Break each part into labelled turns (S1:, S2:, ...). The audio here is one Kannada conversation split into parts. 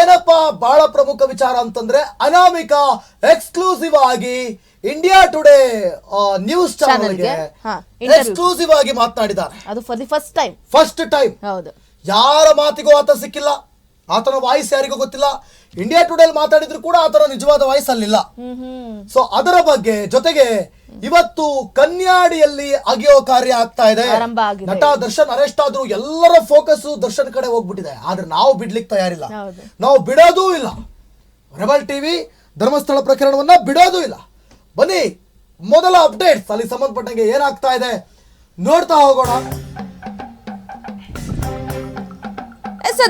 S1: ಏನಪ್ಪ ಬಹಳ ಪ್ರಮುಖ ವಿಚಾರ ಅಂತಂದ್ರೆ ಅನಾಮಿಕಾ ಎಕ್ಸ್ಕ್ಲೂಸಿವ್ ಆಗಿ ಇಂಡಿಯಾ ಟುಡೇ ನ್ಯೂಸ್ ಚಾನಲ್ಗೆ ಎಕ್ಸ್ಕ್ಲೂಸಿವ್ ಆಗಿ ಮಾತನಾಡಿದ್ದಾರೆ.
S2: ಅದು for the first time
S1: first time
S2: ಹೌದು.
S1: ಯಾರ ಮಾತಿಗೂ ಆತ ಸಿಕ್ಕಿಲ್ಲ. ಆತನ ವಾಯ್ಸ್ ಯಾರಿಗೂ ಗೊತ್ತಿಲ್ಲ. ಇಂಡಿಯಾ ಟುಡೇ ಮಾತಾಡಿದ್ರು ಕೂಡ ಆತನ ನಿಜವಾದ ವಾಯ್ಸ್ ಅಲ್ಲಿಲ್ಲ. ಸೊ ಅದರ ಬಗ್ಗೆ ಜೊತೆಗೆ ಇವತ್ತು ಕನ್ಯಾಡಿಯಲ್ಲಿ ಅಗೆಯೋ ಕಾರ್ಯ ಆಗ್ತಾ ಇದೆ. ನಟ ದರ್ಶನ್ ಅರೆಸ್ಟ್ ಆದ್ರು ಎಲ್ಲರ ಫೋಕಸ್ ದರ್ಶನ್ ಕಡೆ ಹೋಗ್ಬಿಟ್ಟಿದೆ. ಆದ್ರೆ ನಾವು ಬಿಡ್ಲಿಕ್ಕೆ ತಯಾರಿಲ್ಲ. ನಾವು ಬಿಡೋದೂ ಇಲ್ಲ. ರೆಬಲ್ ಟಿವಿ ಧರ್ಮಸ್ಥಳ ಪ್ರಕರಣವನ್ನ ಬಿಡೋದೂ ಇಲ್ಲ. ಬನ್ನಿ ಮೊದಲ ಅಪ್ಡೇಟ್ಸ್ ಅಲ್ಲಿ ಸಂಬಂಧಪಟ್ಟಂಗೆ ಏನಾಗ್ತಾ ಇದೆ. ನೋಡ್ತಾ ಹೋಗೋಣ.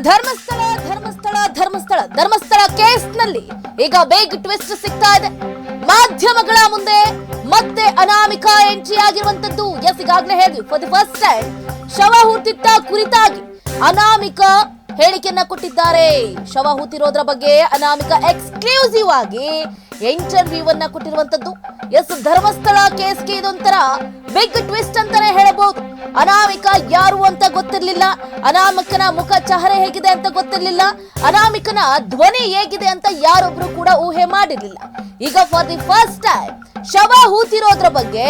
S2: ಧರ್ಮಸ್ಥಳ ಧರ್ಮಸ್ಥಳ ಧರ್ಮಸ್ಥಳ ಕೇಸ್ನಲ್ಲಿ ಈಗ ಬೇಗ್ ಟ್ವಿಸ್ಟ್ ಸಿಗ್ತಾ ಇದೆ. ಮಾಧ್ಯಮಗಳ ಮುಂದೆ ಮತ್ತೆ ಅನಾಮಿಕಾ ಎಂಟ್ರಿ ಆಗಿರುವಂತದ್ದು. ಎಸ್ ಈಗಾಗಲೇ ಹೇಳಿದ್ವಿ. ಫಾರ್ ದಿ ಫಸ್ಟ್ ಟೈಮ್ ಶವ ಹೂತಿದ್ದ ಕುರಿತಾಗಿ ಅನಾಮಿಕಾ ಹೇಳಿಕೆಯನ್ನ ಕೊಟ್ಟಿದ್ದಾರೆ. ಶವ ಹೂತಿರೋದ್ರ ಬಗ್ಗೆ ಅನಾಮಿಕಾ ಎಕ್ಸ್ಕ್ಲೂಸಿವ್ ಆಗಿ ಇಂಟರ್ವ್ಯೂ ಅನ್ನ ಕೊಟ್ಟಿರುವಂತದ್ದು. ಎಸ್ ಧರ್ಮಸ್ಥಳ ಕೇಸ್ಗೆ ಇದೊಂಥರ ಬಿಗ್ ಟ್ವಿಸ್ಟ್ ಅಂತಾನೆ ಹೇಳಬಹುದು. ಅನಾಮಿಕ ಯಾರು ಅಂತ ಗೊತ್ತಿರ್ಲಿಲ್ಲ. ಅನಾಮಿಕನ ಮುಖ ಚಹರೆ ಹೇಗಿದೆ ಅಂತ ಗೊತ್ತಿರ್ಲಿಲ್ಲ. ಅನಾಮಿಕನ ಧ್ವನಿ ಹೇಗಿದೆ ಅಂತ ಯಾರೊಬ್ರು ಕೂಡ ಊಹೆ ಮಾಡಿರ್ಲಿಲ್ಲ. ಈಗ ಫಾರ್ ದಿ ಫಸ್ಟ್ ಟೈಮ್ ಹೂತಿರೋದ್ರ ಬಗ್ಗೆ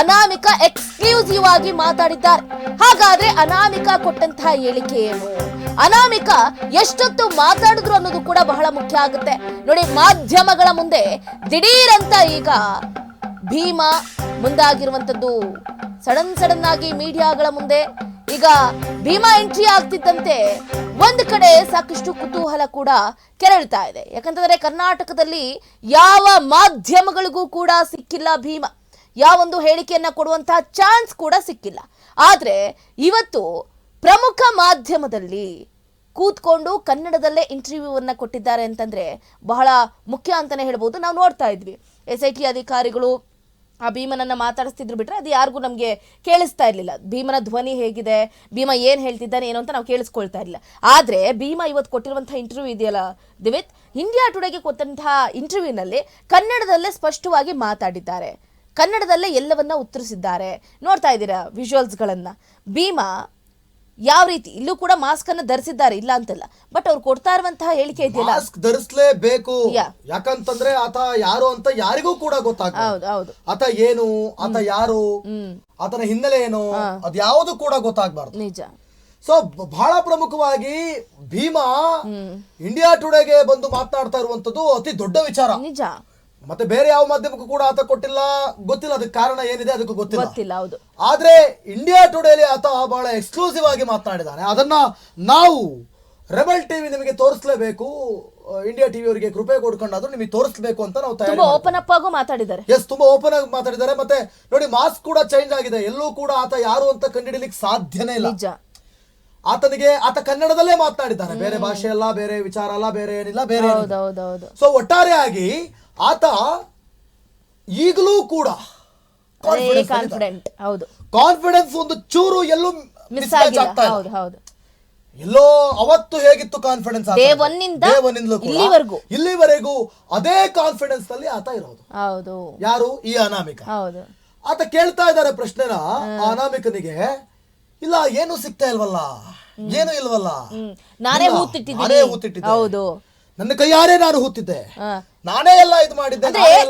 S2: ಅನಾಮಿಕ ಎಕ್ಸ್ಕ್ಲೂಸಿವ್ ಆಗಿ ಮಾತಾಡಿದ್ದಾರೆ. ಹಾಗಾದ್ರೆ ಅನಾಮಿಕ ಕೊಟ್ಟಂತಹ ಹೇಳಿಕೆ ಏನು? ಅನಾಮಿಕ ಎಷ್ಟೊತ್ತು ಮಾತಾಡಿದ್ರು ಅನ್ನೋದು ಕೂಡ ಬಹಳ ಮುಖ್ಯ ಆಗುತ್ತೆ. ನೋಡಿ, ಮಾಧ್ಯಮಗಳ ಮುಂದೆ ದಿಢೀರ್ ಅಂತ ಈಗ ಭೀಮಾ ಮುಂದಾಗಿರುವಂಥದ್ದು. ಸಡನ್ ಸಡನ್ ಆಗಿ ಮೀಡಿಯಾಗಳ ಮುಂದೆ ಈಗ ಭೀಮಾ ಎಂಟ್ರಿ ಆಗ್ತಿದ್ದಂತೆ ಒಂದು ಕಡೆ ಸಾಕಷ್ಟು ಕುತೂಹಲ ಕೂಡ ಕೆರಳ್ತಾ ಇದೆ. ಯಾಕಂತಂದ್ರೆ ಕರ್ನಾಟಕದಲ್ಲಿ ಯಾವ ಮಾಧ್ಯಮಗಳಿಗೂ ಕೂಡ ಸಿಕ್ಕಿಲ್ಲ ಭೀಮಾ. ಯಾವೊಂದು ಹೇಳಿಕೆಯನ್ನ ಕೊಡುವಂತಹ ಚಾನ್ಸ್ ಕೂಡ ಸಿಕ್ಕಿಲ್ಲ. ಆದ್ರೆ ಇವತ್ತು ಪ್ರಮುಖ ಮಾಧ್ಯಮದಲ್ಲಿ ಕೂತ್ಕೊಂಡು ಕನ್ನಡದಲ್ಲೇ ಇಂಟರ್ವ್ಯೂವನ್ನ ಕೊಟ್ಟಿದ್ದಾರೆ ಅಂತಂದ್ರೆ ಬಹಳ ಮುಖ್ಯ ಅಂತಾನೆ ಹೇಳ್ಬೋದು. ನಾವು ನೋಡ್ತಾ ಇದ್ವಿ. ಎಸ್ ಐ ಟಿ ಅಧಿಕಾರಿಗಳು ಆ ಭೀಮನನ್ನ ಮಾತಾಡಿಸ್ತಿದ್ರು ಬಿಟ್ರೆ ಅದು ಯಾರಿಗೂ ನಮಗೆ ಕೇಳಿಸ್ತಾ ಇರಲಿಲ್ಲ. ಭೀಮನ ಧ್ವನಿ ಹೇಗಿದೆ, ಭೀಮ ಏನು ಹೇಳ್ತಿದ್ದಾನೆ ಏನು ಅಂತ ನಾವು ಕೇಳಿಸ್ಕೊಳ್ತಾ ಇರಲಿಲ್ಲ. ಆದ್ರೆ ಭೀಮ ಇವತ್ತು ಕೊಟ್ಟಿರುವಂತಹ ಇಂಟರ್ವ್ಯೂ ಇದೆಯಲ್ಲ ದಿವಿತ್? ಇಂಡಿಯಾ ಟುಡೇಗೆ ಕೊಟ್ಟಂತಹ ಇಂಟರ್ವ್ಯೂನಲ್ಲಿ ಕನ್ನಡದಲ್ಲೇ ಸ್ಪಷ್ಟವಾಗಿ ಮಾತಾಡಿದ್ದಾರೆ. ಕನ್ನಡದಲ್ಲೇ ಎಲ್ಲವನ್ನ ಉತ್ತರಿಸಿದ್ದಾರೆ. ನೋಡ್ತಾ ಇದ್ದೀರಾ ವಿಜುವಲ್ಸ್ಗಳನ್ನ ಭೀಮಾ ಯಾವ ರೀತಿ? ಇಲ್ಲೂ ಕೂಡ ಮಾಸ್ಕ್ ಅನ್ನು ಧರಿಸಿದ್ದಾರೆ ಇಲ್ಲ ಅಂತಲ್ಲ. ಬಟ್ ಅವ್ರು ಕೊಡ್ತಾ ಇರುವಂತಹ ಹೇಳಿಕೆ ಇದೆಯಲ್ಲ?
S1: ಮಾಸ್ಕ್ ಧರಿಸ್ಲೇಬೇಕು. ಯಾಕಂತಂದ್ರೆ ಆತ ಯಾರು ಅಂತ ಯಾರಿಗೂ ಕೂಡ ಗೊತ್ತಾಗ
S2: ಹೌದು ಹೌದು.
S1: ಆತ ಏನು ಆತ ಯಾರು ಆತನ ಹಿನ್ನೆಲೆ ಏನು ಅದ್ ಯಾವುದು ಕೂಡ ಗೊತ್ತಾಗ್ಬಾರ್ದು.
S2: ನಿಜ.
S1: ಸೊ ಬಹಳ ಪ್ರಮುಖವಾಗಿ ಭೀಮಾ ಇಂಡಿಯಾ ಟುಡೇಗೆ ಬಂದು ಮಾತನಾಡ್ತಾ ಇರುವಂತದ್ದು ಅತಿ ದೊಡ್ಡ ವಿಚಾರ.
S2: ನಿಜ.
S1: ಮತ್ತೆ ಬೇರೆ ಯಾವ ಮಾಧ್ಯಮಕ್ಕೂ ಕೂಡ ಆತ ಕೊಟ್ಟಿಲ್ಲ. ಗೊತ್ತಿಲ್ಲ ಅದಕ್ಕೆ ಕಾರಣ ಏನಿದೆ ಅದಕ್ಕೂ ಗೊತ್ತಿಲ್ಲ.
S2: ಹೌದು.
S1: ಆದ್ರೆ ಇಂಡಿಯಾ ಟುಡೇಲಿ ಆತ ಬಹಳ ಎಕ್ಸ್ಕ್ಲೂಸಿವ್ ಆಗಿ ಮಾತನಾಡಿದ್ದಾನೆ. ಅದನ್ನ ನಾವು ರೆಬಲ್ ಟಿವಿ ನಿಮಗೆ ತೋರಿಸಲೇಬೇಕು. ಇಂಡಿಯಾ ಟಿವಿ ಅವರಿಗೆ ಕೃಪೆ ಕೊಡ್ಕೊಂಡಾದ್ರೂ ನಿಮಗೆ ತೋರಿಸಬೇಕು ಅಂತ ನಾವು ತಯಾರಿ
S2: ತುಂಬಾ ಓಪನ್ ಅಪ್ ಆಗು ಮಾತಾಡಿದ್ದಾರೆ.
S1: ಎಸ್ ತುಂಬಾ ಓಪನ್ ಆಗಿ ಮಾತಾಡಿದ್ದಾರೆ. ಮತ್ತೆ ನೋಡಿ ಮಾಸ್ಕ್ ಕೂಡ ಚೇಂಜ್ ಆಗಿದೆ. ಎಲ್ಲೂ ಕೂಡ ಆತ ಯಾರು ಅಂತ ಕಂಡುಹಿಡಿಲಿಕ್ಕೆ ಸಾಧ್ಯನೇ ಇಲ್ಲ.
S2: ನಿಜ.
S1: ಆತನಿಗೆ ಆತ ಕನ್ನಡದಲ್ಲೇ ಮಾತನಾಡಿದ್ದಾರೆ. ಬೇರೆ ಭಾಷೆ ಅಲ್ಲ ಬೇರೆ ವಿಚಾರ ಅಲ್ಲ ಬೇರೆ ಏನಿಲ್ಲ ಬೇರೆ ಸೊ ಒಟ್ಟಾರೆಯಾಗಿ ಆತ ಈಗಲೂ ಕೂಡ
S2: ಕಾನ್ಫಿಡೆಂಟ್ ಹೌದು.
S1: ಕಾನ್ಫಿಡೆನ್ಸ್ ಒಂದು ಚೂರು ಎಲ್ಲೂ
S2: ಮಿಸ್
S1: ಆಗ್ತಾ
S2: ಹೌದು ಹೌದು.
S1: ಎಲ್ಲೋ ಅವತ್ತು ಹೇಗಿತ್ತು ಕಾನ್ಫಿಡೆನ್ಸ್
S2: ಇಲ್ಲಿವರೆಗೂ.
S1: ಇಲ್ಲಿವರೆಗೂ ಅದೇ ಕಾನ್ಫಿಡೆನ್ಸ್ ಅಲ್ಲಿ ಆತ ಇರೋದು.
S2: ಹೌದು.
S1: ಯಾರು? ಈ ಅನಾಮಿಕ.
S2: ಹೌದು.
S1: ಆತ ಕೇಳ್ತಾ ಇದ್ದಾರೆ ಪ್ರಶ್ನೆನ. ಆ ಅನಾಮಿಕನಿಗೆ ಇಲ್ಲ ಏನು ಸಿಗ್ತಾ ಇಲ್ವಲ್ಲ? ಏನು ಇಲ್ವಲ್ಲ?
S2: ನಾನೇ ಹೂತಿಟ್ಟಿದ್ದೀನಿ. ಹೌದು.
S1: ನನ್ನ ಕೈಯಾರೆ ನಾನು ಹೂತಿದ್ದೆ. ನಾನೇ ಎಲ್ಲ ಇದು ಮಾಡಿದ್ದೆ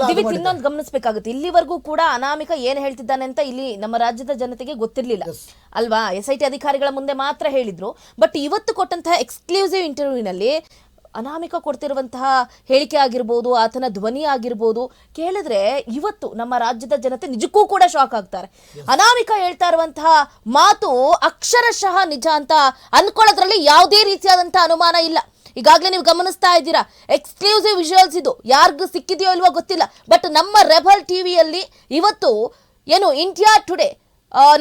S2: ದಿವಿತ್ ಇನ್ನೊಂದು ಗಮನಿಸಬೇಕಾಗುತ್ತೆ. ಇಲ್ಲಿವರೆಗೂ ಕೂಡ ಅನಾಮಿಕ ಏನ್ ಹೇಳ್ತಿದ್ದಾನೆ ಅಂತ ಇಲ್ಲಿ ನಮ್ಮ ರಾಜ್ಯದ ಜನತೆಗೆ ಗೊತ್ತಿರ್ಲಿಲ್ಲ. ಅಲ್ವಾ? ಎಸ್ ಐ ಟಿ ಅಧಿಕಾರಿಗಳ ಮುಂದೆ ಮಾತ್ರ ಹೇಳಿದ್ರು. ಬಟ್ ಇವತ್ತು ಕೊಟ್ಟಂತಹ ಎಕ್ಸ್ಕ್ಲೂಸಿವ್ ಇಂಟರ್ವ್ಯೂನಲ್ಲಿ ಅನಾಮಿಕ ಕೊಡ್ತಿರುವಂತಹ ಹೇಳಿಕೆ ಆಗಿರ್ಬೋದು ಆತನ ಧ್ವನಿ ಆಗಿರ್ಬೋದು ಕೇಳಿದ್ರೆ ಇವತ್ತು ನಮ್ಮ ರಾಜ್ಯದ ಜನತೆ ನಿಜಕ್ಕೂ ಕೂಡ ಶಾಕ್ ಆಗ್ತಾರೆ. ಅನಾಮಿಕ ಹೇಳ್ತಾ ಇರುವಂತಹ ಮಾತು ಅಕ್ಷರಶಃ ನಿಜ ಅಂತ ಅನ್ಕೊಳ್ಳೋದ್ರಲ್ಲಿ ಯಾವುದೇ ರೀತಿಯಾದಂತಹ ಅನುಮಾನ ಇಲ್ಲ. ಈಗಾಗಲೇ ನೀವು ಗಮನಿಸ್ತಾ ಇದ್ದೀರಾ ಎಕ್ಸ್ಕ್ಲೂಸಿವ್ ವಿಜುವಲ್ಸ್ ಇದು. ಯಾರಿಗೂ ಸಿಕ್ಕಿದೆಯೋ ಇಲ್ವೋ ಗೊತ್ತಿಲ್ಲ. ಬಟ್ ನಮ್ಮ ರೆಬಲ್ ಟಿವಿಯಲ್ಲಿ ಇವತ್ತು ಏನು ಇಂಡಿಯಾ ಟುಡೇ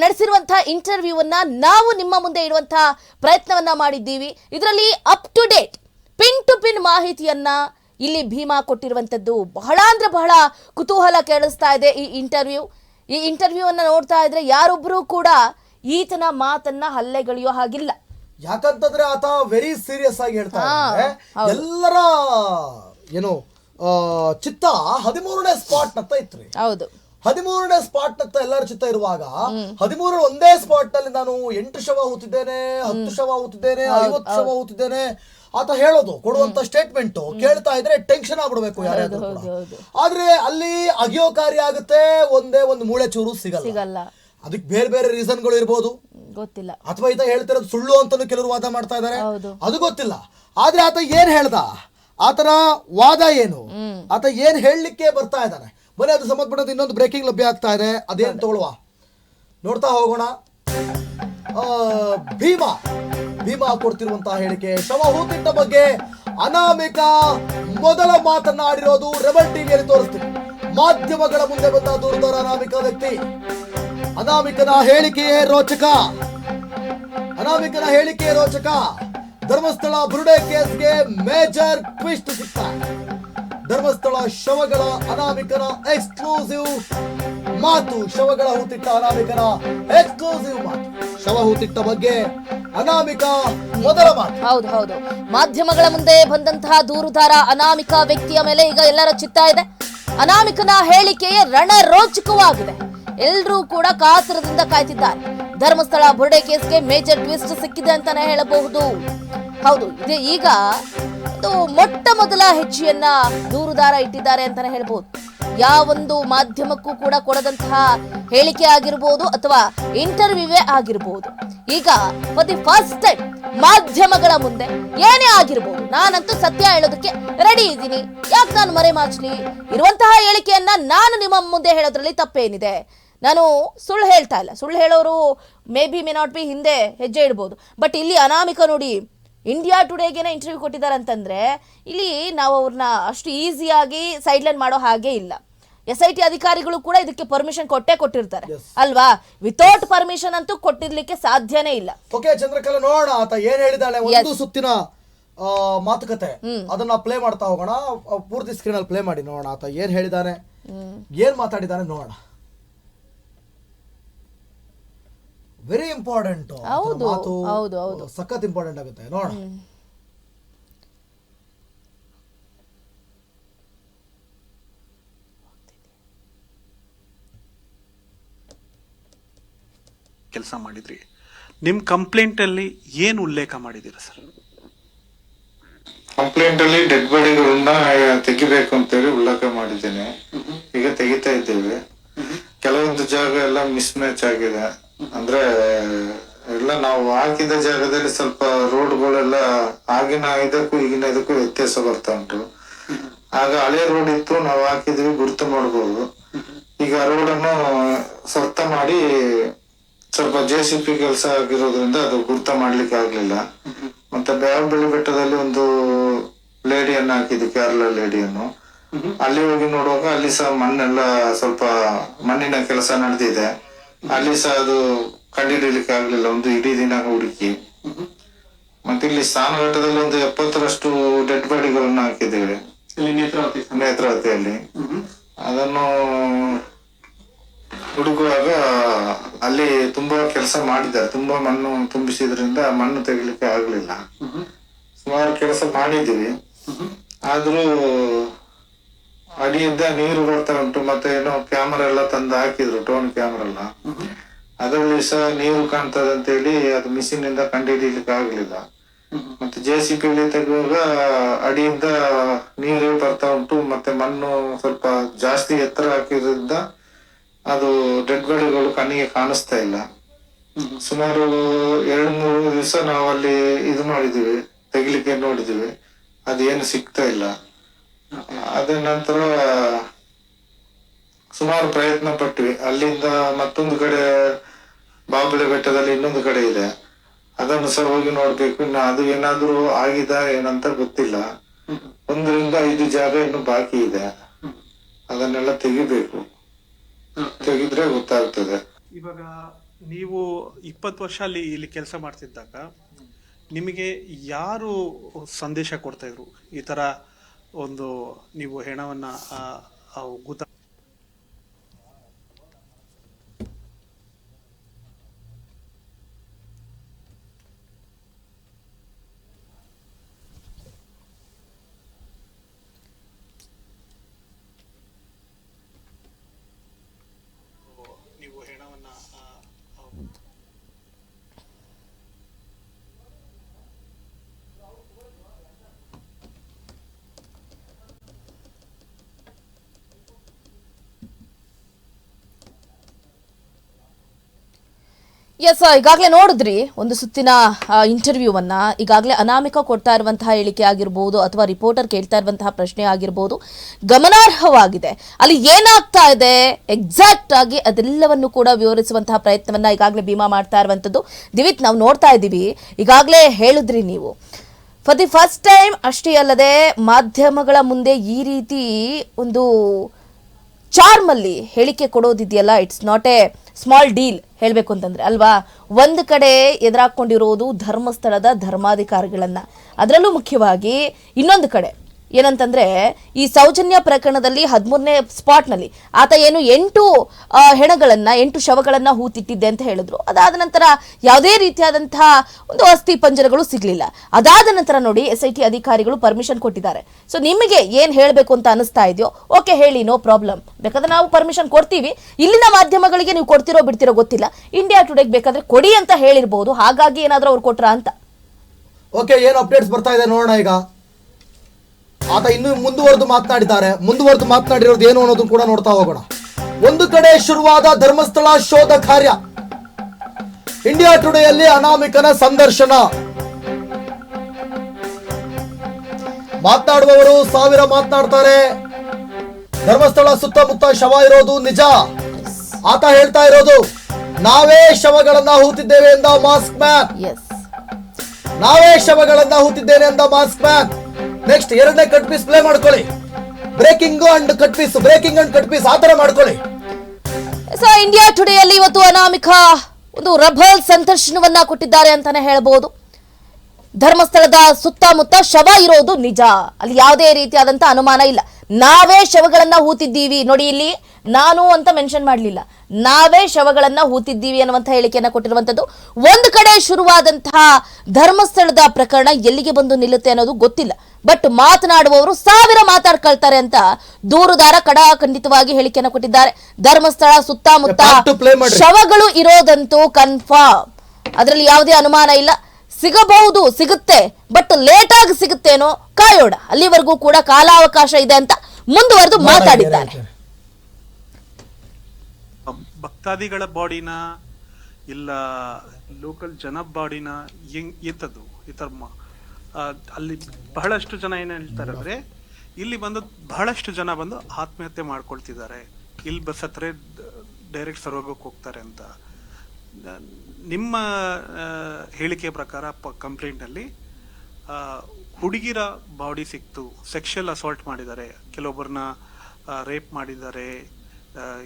S2: ನಡೆಸಿರುವಂತಹ ಇಂಟರ್ವ್ಯೂವನ್ನ ನಾವು ನಿಮ್ಮ ಮುಂದೆ ಇಡುವಂತಹ ಪ್ರಯತ್ನವನ್ನ ಮಾಡಿದ್ದೀವಿ. ಇದರಲ್ಲಿ up to date pin to pin ಮಾಹಿತಿಯನ್ನ ಇಲ್ಲಿ ಭೀಮಾ ಕೊಟ್ಟಿರುವಂತದ್ದು ಬಹಳ ಅಂದ್ರೆ ಬಹಳ ಕುತೂಹಲ ಕೇಳಿಸ್ತಾ ಇದೆ ಈ ಇಂಟರ್ವ್ಯೂ ಈ ಇಂಟರ್ವ್ಯೂ ಅನ್ನ ನೋಡ್ತಾ ಇದ್ರೆ ಯಾರೊಬ್ಬರೂ ಕೂಡ ಈತನ ಮಾತನ್ನ ಹಲ್ಲೆಗಳಿಯೋ ಹಾಗಿಲ್ಲ.
S1: ಯಾಕಂತಂದ್ರೆ ಆತ ವೆರಿ ಸೀರಿಯಸ್ ಆಗಿ ಹೇಳ್ತಾ ಇದ್ದಾರೆ ಎಲ್ಲರ ಏನು ಚಿತ್ತ ಹದಿಮೂರನೇ ಸ್ಪಾಟ್ ಅಂತ ಇತ್ರಿ.
S2: ಹೌದು.
S1: ಹದಿಮೂರನೇ ಸ್ಪಾಟ್ ಅಂತ ಎಲ್ಲರ ಚಿತ್ತ ಇರುವಾಗ ಹದಿಮೂರ ಒಂದೇ ಸ್ಪಾಟ್ನಲ್ಲಿ ನಾನು ಎಂಟು ಶವ ಹೂತಿದ್ದೇನೆ ಹತ್ತು ಶವ ಹೂತಿದ್ದೇನೆ ಐವತ್ತು ಶವ ಹೂತಿದ್ದೇನೆ ಆತ ಹೇಳೋದು ಕೊಡುವಂತ ಸ್ಟೇಟ್ಮೆಂಟ್ ಕೇಳ್ತಾ ಇದ್ರೆ ಟೆನ್ಷನ್ ಆಗ್ಬಿಡ್ಬೇಕು ಯಾರಾದ್ರೂ ಕೂಡ. ಆದ್ರೆ ಅಲ್ಲಿ ಅಗಿಯೋ ಕಾರ್ಯ ಆಗುತ್ತೆ ಒಂದೇ ಒಂದು ಮೂಳೆ ಚೂರು ಸಿಗಲ್ಲ. ಅದಕ್ಕೆ ಬೇರೆ ಬೇರೆ ರೀಸನ್ಗಳು ಇರ್ಬೋದು.
S2: ಗೊತ್ತಿಲ್ಲ.
S1: ಅಥವಾ ಈತ ಹೇಳ್ತಿರೋದು ಸುಳ್ಳು ಅಂತಾನು ಕೆಲವರು ವಾದ ಮಾಡ್ತಾ ಇದ್ದಾರೆ.
S2: ಹೌದು.
S1: ಅದು ಗೊತ್ತಿಲ್ಲ. ಆದ್ರೆ ಆತ ಏನ್ ಹೇಳ್ದ? ಆತನ ವಾದ ಏನು? ಆತ ಏನ್ ಹೇಳಲಿಕ್ಕೆ ಬರ್ತಾ ಇದ್ದಾನೆ? ಬರೀ ಅದು ಸಂಬಂಧಪಟ್ಟಂತೆ ಇನ್ನೊಂದು ಬ್ರೇಕಿಂಗ್ ಲಭ್ಯ ಆಗ್ತಾ ಇದೆ. ಅದೇನ್ ತಗೊಳ್ಳುವ? ನೋಡ್ತಾ ಹೋಗೋಣ. ಆ, ಭೀಮಾ. ಭೀಮಾ ಕೊಡ್ತಿರುವಂತಹ ಹೇಳಿಕೆ. ಶವ ಹೂತಿಟ್ಟ ಬಗ್ಗೆ ಅನಾಮಿಕ ಮೊದಲ ಮಾತನಾಡಿರೋದು ರೆಬಲ್ ಟಿವಿಯಲ್ಲಿ ತೋರಿಸ್ತೀವಿ ಮಾಧ್ಯಮಗಳ ಮುಂದೆ ಬಂದ ದೂರದವರ ಅನಾಮಿಕ ವ್ಯಕ್ತಿ. ಅನಾಮಿಕನ ಹೇಳಿಕೆಯೇ ರೋಚಕ. ಅನಾಮಿಕನ ಹೇಳಿಕೆ ರೋಚಕ. ಧರ್ಮಸ್ಥಳ ಬುರುಡೆ ಕೇಸ್ಗೆ ಮೇಜರ್ ಟ್ವಿಸ್ಟ್ ಸಿಕ್ತ. ಧರ್ಮಸ್ಥಳ ಶವಗಳ ಅನಾಮಿಕನ ಎಕ್ಸ್ಕ್ಲೂಸಿವ್ ಮಾತು. ಶವಗಳ ಹೂತಿಟ್ಟ ಅನಾಮಿಕನ ಎಕ್ಸ್ಕ್ಲೂಸಿವ್ ಮಾತು. ಶವ ಹೂತಿಟ್ಟ ಬಗ್ಗೆ ಅನಾಮಿಕ ಮೊದಲ ಮಾತು.
S2: ಹೌದು ಹೌದು. ಮಾಧ್ಯಮಗಳ ಮುಂದೆ ಬಂದಂತಹ ದೂರುದಾರ ಅನಾಮಿಕ ವ್ಯಕ್ತಿಯ ಮೇಲೆ ಈಗ ಎಲ್ಲರ ಚಿತ್ತ ಇದೆ. ಅನಾಮಿಕನ ಹೇಳಿಕೆಯೇ ರಣರೋಚಕವಾಗಿದೆ. ಎಲ್ಲರೂ ಕೂಡ ಕಾತರದಿಂದ ಕಾಯ್ತಿದ್ದಾರೆ. ಧರ್ಮಸ್ಥಳ ಬುರ್ಡೆ ಕೇಸ್ಗೆ ಮೇಜರ್ ಟ್ವಿಸ್ಟ್ ಸಿಕ್ಕಿದೆ ಅಂತಾನೆ ಹೇಳಬಹುದು. ಹೌದು, ಇದೇ ಈಗ ಮೊಟ್ಟ ಮೊದಲ ಹೆಜ್ಜೆಯನ್ನ ದೂರುದಾರ ಇಟ್ಟಿದ್ದಾರೆ ಅಂತಾನೆ ಯಾವ ಯಾವೊಂದು ಮಾಧ್ಯಮಕ್ಕೂ ಕೂಡ ಕೊಡದಂತಹ ಹೇಳಿಕೆ ಆಗಿರ್ಬೋದು ಅಥವಾ ಇಂಟರ್ವ್ಯೂವೇ ಆಗಿರ್ಬೋದು. ಈಗ ಫಾರ್ ದಿ ಫಸ್ಟ್ ಟೈಮ್ ಮಾಧ್ಯಮಗಳ ಮುಂದೆ ಏನೇ ಆಗಿರ್ಬೋದು, ನಾನಂತೂ ಸತ್ಯ ಹೇಳೋದಕ್ಕೆ ರೆಡಿ ಇದ್ದೀನಿ. ಯಾಕೆ ನಾನು ಮರೆ ಮಾಚಲಿ ಇರುವಂತಹ ಹೇಳಿಕೆಯನ್ನ ನಾನು ನಿಮ್ಮ ಮುಂದೆ ಹೇಳೋದ್ರಲ್ಲಿ ತಪ್ಪೇನಿದೆ. ನಾನು ಸುಳ್ಳು ಹೇಳ್ತಾ ಇಲ್ಲ. ಸುಳ್ಳು ಹೇಳೋರು may be may not be ಹಿಂದೆ ಹೆಜ್ಜೆ ಇಡ್ಬೋದು. ಬಟ್ ಇಲ್ಲಿ ಅನಾಮಿಕ ನೋಡಿ ಇಂಡಿಯಾ ಟುಡೇಗೆ ಇಂಟರ್ವ್ಯೂ ಕೊಟ್ಟಿದ್ದಾರೆ ಅಂತಂದ್ರೆ ಇಲ್ಲಿ ನಾವು ಅವ್ರನ್ನ ಅಷ್ಟು ಈಸಿಯಾಗಿ ಸೈಡ್ಲೈನ್ ಮಾಡೋ ಹಾಗೆ ಇಲ್ಲ. ಎಸ್ ಐ ಟಿ ಅಧಿಕಾರಿಗಳು ಕೂಡ ಇದಕ್ಕೆ ಪರ್ಮಿಷನ್ ಕೊಟ್ಟೇ ಕೊಟ್ಟಿರ್ತಾರೆ. ಅಲ್ವಾ? ವಿತೌಟ್ ಪರ್ಮಿಷನ್ ಅಂತೂ ಕೊಟ್ಟಿರ್ಲಿಕ್ಕೆ ಸಾಧ್ಯನೇ ಇಲ್ಲ.
S1: ಓಕೆ ಚಂದ್ರಕಲಾ ನೋಡೋಣ ಆತ ಏನ್ ಹೇಳಿದಾಳೆ. ಒಂದು ಸುತ್ತಿನ ಆ, ಮಾತುಕತೆ. ಅದನ್ನ ಪ್ಲೇ ಮಾಡ್ತಾ ಹೋಗೋಣ. ಪೂರ್ತಿ ಸ್ಕ್ರೀನ್ ಅಲ್ಲಿ ಪ್ಲೇ ಮಾಡಿ ನೋಡೋಣ ಆತ ಏನ್ ಹೇಳಿದಾನೆ. ಏನ್ ಮಾತಾಡಿದಾನೆ ನೋಡೋಣ. ವೆರಿ ಇಂಪಾರ್ಟೆಂಟ್
S2: ಹೌದು,
S1: ಮಾತು
S2: ಹೌದು, ಹೌದು.
S1: ಸಖತ್ ಇಂಪಾರ್ಟೆಂಟ್ ಆಗುತ್ತೆ. ನೋಡೋಣ.
S3: ಕೆಲಸ ಮಾಡಿದ್ರಿ. ನಿಮ್ಮ ಕಂಪ್ಲೇಂಟಲ್ಲಿ ಏನು ಉಲ್ಲೇಖ ಮಾಡಿದ್ದೀರಾ ಸರ್?
S4: ಕಂಪ್ಲೇಂಟ್ ಅಲ್ಲಿ ಡೆಡ್ ಬಾಡಿಗಳನ್ನ ತೆಗಿಬೇಕು ಅಂತೇಳಿ ಉಲ್ಲೇಖ ಮಾಡಿದ್ದೇನೆ. ಈಗ ತೆಗಿತಾ ಇದ್ದೇವೆ. ಕೆಲವೊಂದು ಜಾಗ ಎಲ್ಲ ಮಿಸ್ ಮ್ಯಾಚ್ ಆಗಿದೆ. ಅಂದ್ರೆ, ಎಲ್ಲ ನಾವು ಹಾಕಿದ ಜಾಗದಲ್ಲಿ ಸ್ವಲ್ಪ ರೋಡ್ಗಳೆಲ್ಲ ಆಗಿನ ಇದಕ್ಕೂ ಈಗಿನ ಇದಕ್ಕೂ ವ್ಯತ್ಯಾಸ ಬರ್ತಾ ಉಂಟು. ಆಗ ಹಳೆ ರೋಡ್ ಇತ್ತು, ನಾವು ಹಾಕಿದ್ವಿ, ಗುರುತು ಮಾಡ್ಬೋದು. ಈಗ ರೋಡ್ ಅನ್ನು ಸ್ವರ್ಥ ಮಾಡಿ ಸ್ವಲ್ಪ ಜೆ ಸಿ ಪಿ ಕೆಲಸ ಆಗಿರೋದ್ರಿಂದ ಅದು ಗುರುತ ಮಾಡ್ಲಿಕ್ಕೆ ಆಗ್ಲಿಲ್ಲ. ಮತ್ತೆ ಬ್ಯಾವಬಳ್ಳಿ ಬೆಟ್ಟದಲ್ಲಿ ಒಂದು ಲೇಡಿಯನ್ನು ಹಾಕಿದ್ವಿ ಕೇರಳ ಲೇಡಿಯನ್ನು. ಅಲ್ಲಿ ಹೋಗಿ ನೋಡುವಾಗ ಅಲ್ಲಿ ಸಹ ಮಣ್ಣೆಲ್ಲ ಸ್ವಲ್ಪ ಮಣ್ಣಿನ ಕೆಲಸ ನಡೆದಿದೆ. ಅಲ್ಲಿ ಸಹ ಅದು ಕಂಡುಹಿಡಿಯಲಿಕ್ಕೆ ಆಗ್ಲಿಲ್ಲ ಒಂದು ಇಡೀ ದಿನ ಹುಡುಕಿ. ಮತ್ತೆ ಇಲ್ಲಿ ಸ್ಥಾನಘಟ್ಟದಲ್ಲಿ ಒಂದು ಎಪ್ಪತ್ತರಷ್ಟು ಡೆಡ್ ಬಾಡಿಗಳನ್ನು ಹಾಕಿದ್ದೇವೆ. ನೇತ್ರಾವತಿಯಲ್ಲಿ. ಅದನ್ನು ಹುಡುಕುವಾಗ ಅಲ್ಲಿ ತುಂಬಾ ಕೆಲಸ ಮಾಡಿದ್ದಾರೆ. ತುಂಬಾ ಮಣ್ಣು ತುಂಬಿಸಿದ್ರಿಂದ ಮಣ್ಣು ತೆಗಿಲಿಕ್ಕೆ ಆಗ್ಲಿಲ್ಲ. ಸುಮಾರು ಕೆಲಸ ಮಾಡಿದ್ದೀವಿ. ಆದ್ರೂ ಅಡಿಯಿಂದ ನೀರು ಬರ್ತಾ ಉಂಟು ಮತ್ತೆ ಏನೋ ಕ್ಯಾಮರಾ ಎಲ್ಲ ತಂದು ಹಾಕಿದ್ರು ಟೋನ್ ಕ್ಯಾಮರಾ ಎಲ್ಲ. ಅದರಲ್ಲಿ ಸಹ ನೀರು ಕಾಣ್ತದೆ ಅಂತ ಹೇಳಿ ಅದು ಮಿಷಿನ್ ಇಂದ ಕಂಡುಹಿಡಿಯಲಿಕ್ಕೆ ಆಗ್ಲಿಲ್ಲ. ಮತ್ತೆ ಜೆ ಸಿ ಪಿ ತೆಗುವಾಗ ಅಡಿಯಿಂದ ನೀರು ಬರ್ತಾ ಉಂಟು ಮತ್ತೆ ಮಣ್ಣು ಸ್ವಲ್ಪ ಜಾಸ್ತಿ ಎತ್ತರ ಹಾಕಿದ್ರಿಂದ ಅದು ಡೆಡ್ ಬಾಡಿಗಳು ಕಣ್ಣಿಗೆ ಕಾಣಿಸ್ತಾ ಇಲ್ಲ. ಸುಮಾರು ಎರಡು ಮೂರು ದಿವಸ ನಾವಲ್ಲಿ ಇದು ಮಾಡಿದೀವಿ ತೆಗಿಲಿಕ್ಕೆ ನೋಡಿದಿವಿ ಅದೇನು ಸಿಗ್ತಾ ಇಲ್ಲ. ಅದ ನಂತರ ಸುಮಾರು ಪ್ರಯತ್ನ ಪಟ್ವಿ. ಅಲ್ಲಿಂದ ಮತ್ತೊಂದು ಕಡೆ ಬಾಬಳೆ ಬೆಟ್ಟದಲ್ಲಿ ಇನ್ನೊಂದು ಕಡೆ ಇದೆ. ಅದನ್ನು ಸಹ ಹೋಗಿ ನೋಡ್ಬೇಕು. ಇನ್ನು ಅದು ಏನಾದ್ರೂ ಆಗಿದ ಏನಂತ ಗೊತ್ತಿಲ್ಲ. ಒಂದರಿಂದ ಐದು ಜಾಗ ಇನ್ನು ಬಾಕಿ ಇದೆ. ಅದನ್ನೆಲ್ಲ ತೆಗಿಬೇಕು. ತೆಗಿದ್ರೆ ಗೊತ್ತಾಗ್ತದೆ.
S3: ಇವಾಗ ನೀವು ಇಪ್ಪತ್ತು ವರ್ಷ ಅಲ್ಲಿ ಇಲ್ಲಿ ಕೆಲಸ ಮಾಡ್ತಿದ್ದಾಗ ನಿಮಗೆ ಯಾರು ಸಂದೇಶ ಕೊಡ್ತಾ ಇದ್ರು? ಈ ಥರ ಒಂದು ನೀವು ಹೆಣವನ್ನು ಗುತ
S2: ಎಸ್ ಈಗಾಗಲೇ ನೋಡಿದ್ರಿ, ಒಂದು ಸುತ್ತಿನ ಇಂಟರ್ವ್ಯೂವನ್ನ ಈಗಾಗಲೇ ಅನಾಮಿಕ ಕೊಡ್ತಾ ಇರುವಂತಹ ಹೇಳಿಕೆ ಆಗಿರ್ಬೋದು ಅಥವಾ ರಿಪೋರ್ಟರ್ ಕೇಳ್ತಾ ಇರುವಂತಹ ಪ್ರಶ್ನೆ ಆಗಿರ್ಬೋದು, ಗಮನಾರ್ಹವಾಗಿದೆ. ಅಲ್ಲಿ ಏನಾಗ್ತಾ ಇದೆ? ಎಕ್ಸಾಕ್ಟ್ ಆಗಿ ಅದೆಲ್ಲವನ್ನು ಕೂಡ ವಿವರಿಸುವಂತಹ ಪ್ರಯತ್ನವನ್ನ ಈಗಾಗಲೇ ಭೀಮಾ ಮಾಡ್ತಾ ಇರುವಂತದ್ದು ದಿವಿತ್, ನಾವು ನೋಡ್ತಾ ಇದ್ದೀವಿ. ಈಗಾಗಲೇ ಹೇಳಿದ್ರಿ ನೀವು. ಫಾರ್ ದಿ ಫಸ್ಟ್ ಟೈಮ್ ಅಷ್ಟೇ ಅಲ್ಲದೆ, ಮಾಧ್ಯಮಗಳ ಮುಂದೆ ಈ ರೀತಿ ಒಂದು ಚಾರ್ಮ್ ಅಲ್ಲಿ ಹೇಳಿಕೆ ಕೊಡೋದಿದೆಯಲ್ಲ it's not a small deal ಹೇಳಬೇಕು ಅಂತಂದ್ರೆ, ಅಲ್ವಾ? ಒಂದು ಕಡೆ ಎದುರಾಕೊಂಡಿರೋದು ಧರ್ಮಸ್ಥಳದ ಧರ್ಮಾಧಿಕಾರಿಗಳನ್ನ. ಅದರಲ್ಲೂ ಮುಖ್ಯವಾಗಿ ಇನ್ನೊಂದು ಕಡೆ ಏನಂತಂದ್ರೆ, ಈ ಸೌಜನ್ಯ ಪ್ರಕರಣದಲ್ಲಿ ಹದಿಮೂರನೇ ಸ್ಪಾಟ್ನಲ್ಲಿ ಆತ ಏನು ಎಂಟು ಹೆಣಗಳನ್ನ, ಎಂಟು ಶವಗಳನ್ನ ಹೂತಿಟ್ಟಿದ್ದೆ ಅಂತ ಹೇಳಿದ್ರು. ಅದಾದ ನಂತರ ಯಾವುದೇ ರೀತಿಯಾದಂತಹ ಒಂದು ಅಸ್ಥಿ ಪಂಜರಗಳು ಸಿಗ್ಲಿಲ್ಲ. ಅದಾದ ನಂತರ ನೋಡಿ ಎಸ್ ಐ ಟಿ ಅಧಿಕಾರಿಗಳು ಪರ್ಮಿಷನ್ ಕೊಟ್ಟಿದ್ದಾರೆ. ಸೊ ನಿಮಗೆ ಏನ್ ಹೇಳಬೇಕು ಅಂತ ಅನಿಸ್ತಾ ಇದೆಯೋ, ಓಕೆ ಹೇಳಿ, ನೋ ಪ್ರಾಬ್ಲಮ್. ಬೇಕಾದ್ರೆ ನಾವು ಪರ್ಮಿಷನ್ ಕೊಡ್ತೀವಿ. ಇಲ್ಲಿನ ಮಾಧ್ಯಮಗಳಿಗೆ ನೀವು ಕೊಡ್ತಿರೋ ಬಿಡ್ತಿರೋ ಗೊತ್ತಿಲ್ಲ. ಇಂಡಿಯಾ ಟುಡೇಗೆ ಬೇಕಾದ್ರೆ ಕೊಡಿ ಅಂತ ಹೇಳಿರ್ಬೋದು. ಹಾಗಾಗಿ ಏನಾದರೂ ಅವ್ರು ಕೊಟ್ರ ಅಂತ.
S1: ಓಕೆ, ಏನು ಅಪ್ಡೇಟ್ಸ್ ಬರ್ತಾ ಇದೆ ನೋಡೋಣ ಈಗ. ಆತ ಇನ್ನು ಮುಂದುವರೆದು ಮಾತನಾಡಿದ್ದಾರೆ. ಮುಂದುವರೆದು ಮಾತನಾಡಿರೋದು ಏನು ಅನ್ನೋದು ಕೂಡ ನೋಡ್ತಾ ಹೋಗೋಣ. ಒಂದು ಕಡೆ ಶುರುವಾದ ಧರ್ಮಸ್ಥಳ ಶೋಧ ಕಾರ್ಯ. ಇಂಡಿಯಾ ಟುಡೆಯಲ್ಲಿ ಅನಾಮಿಕನ ಸಂದರ್ಶನ. ಮಾತನಾಡುವವರು ಸಾವಿರ ಮಾತನಾಡ್ತಾರೆ. ಧರ್ಮಸ್ಥಳ ಸುತ್ತಮುತ್ತ ಶವ ಇರೋದು ನಿಜ. ಆತ ಹೇಳ್ತಾ ಇರೋದು ನಾವೇ ಶವಗಳನ್ನ ಹೂತಿದ್ದೇವೆ ಎಂದ ಮಾಸ್ಕ್ ಮ್ಯಾನ್. ನಾವೇ ಶವಗಳನ್ನ ಹೂತಿದ್ದೇನೆ ಎಂದ ಮಾಸ್ಕ್ ಮ್ಯಾನ್. ನೆಕ್ಸ್ಟ್ ಎರಡನೇ ಕಟ್ ಪೀಸ್ ಪ್ಲೇ ಮಾಡ್ಕೊಳ್ಳಿ. Breaking and cut piece breaking and cut piece ಆತರ ಮಾಡ್ಕೊಳ್ಳಿ.
S2: ಸೊ ಇಂಡಿಯಾ ಟುಡೇಯಲ್ಲಿ ಇವತ್ತು ಅನಾಮಿಕ ಒಂದು ರಬಲ್ ಸಂದರ್ಶನವನ್ನ ಕೊಟ್ಟಿದ್ದಾರೆ ಅಂತಾನೆ ಹೇಳಬಹುದು ಧರ್ಮಸ್ಥಳದ ಸುತ್ತಮುತ್ತ ಶವ ಇರೋದು ನಿಜ. ಅಲ್ಲಿ ಯಾವುದೇ ರೀತಿಯಾದಂತ ಅನುಮಾನ ಇಲ್ಲ. ನಾವೇ ಶವಗಳನ್ನ ಹೂತಿದ್ದೀವಿ. ನೋಡಿ ಇಲ್ಲಿ ನಾನು ಅಂತ ಮೆನ್ಷನ್ ಮಾಡಲಿಲ್ಲ. ನಾವೇ ಶವಗಳನ್ನ ಹೂತಿದ್ದೀವಿ ಅನ್ನುವಂಥ ಹೇಳಿಕೆಯನ್ನ ಕೊಟ್ಟಿರುವಂತದ್ದು ಒಂದು ಕಡೆ ಶುರುವಾದಂತಹ ಧರ್ಮಸ್ಥಳದ ಪ್ರಕರಣ ಎಲ್ಲಿಗೆ ಬಂದು ನಿಲ್ಲುತ್ತೆ ಅನ್ನೋದು ಗೊತ್ತಿಲ್ಲ. ಬಟ್ ಮಾತನಾಡುವವರು ಸಾವಿರ ಮಾತಾಡ್ಕೊಳ್ತಾರೆ ಅಂತ ದೂರುದಾರ ಕಡಾಖಂಡಿತವಾಗಿ ಹೇಳಿಕೆಯನ್ನು ಕೊಟ್ಟಿದ್ದಾರೆ. ಧರ್ಮಸ್ಥಳ ಸುತ್ತಮುತ್ತ. ಶವಗಳು ಇರೋದಂತೂ ಕನ್ಫರ್ಮ್ ಅದರಲ್ಲಿ ಯಾವುದೇ ಅನುಮಾನ ಇಲ್ಲ. ಸಿಗಬಹುದು ಸಿಗುತ್ತೆ ಬಟ್ ಲೇಟ್ ಆಗಿ ಸಿಗುತ್ತೇನೋ ಕಾಯೋಣ ಅಲ್ಲಿವರೆಗೂ ಕೂಡ ಕಾಲಾವಕಾಶ ಇದೆ ಅಂತ ಮುಂದುವರೆದು ಮಾತಾಡಿದ್ದಾರೆ
S3: ಭಕ್ತಾದಿಗಳ ಬಾಡಿನ ಇಲ್ಲ ಲೋಕಲ್ ಜನ ಬಾಡಿನ ಹೆಂಗ್ ಎಂಥದ್ದು? ಈ ಥರ ಮ- ಅಲ್ಲಿ ಬಹಳಷ್ಟು ಜನ ಏನು ಹೇಳ್ತಾರೆ ಅಂದ್ರೆ ಇಲ್ಲಿ ಬಂದು ಬಹಳಷ್ಟು ಜನ ಬಂದು ಆತ್ಮಹತ್ಯೆ ಮಾಡ್ಕೊಳ್ತಿದ್ದಾರೆ. ಇಲ್ಲಿ ಬಸ್ ಹತ್ರ ಡೈರೆಕ್ಟ್ ಸರ್ವೋಗಕ್ಕೆ ಹೋಗ್ತಾರೆ ಅಂತ. ನಿಮ್ಮ ಹೇಳಿಕೆ ಪ್ರಕಾರ ಕಂಪ್ಲೇಂಟಲ್ಲಿ ಹುಡುಗಿರ ಬಾಡಿ ಸಿಕ್ತು ಸೆಕ್ಷಲ್ ಅಸಾಲ್ಟ್ ಮಾಡಿದ್ದಾರೆ ಕೆಲವೊಬ್ಬರನ್ನ ರೇಪ್ ಮಾಡಿದ್ದಾರೆ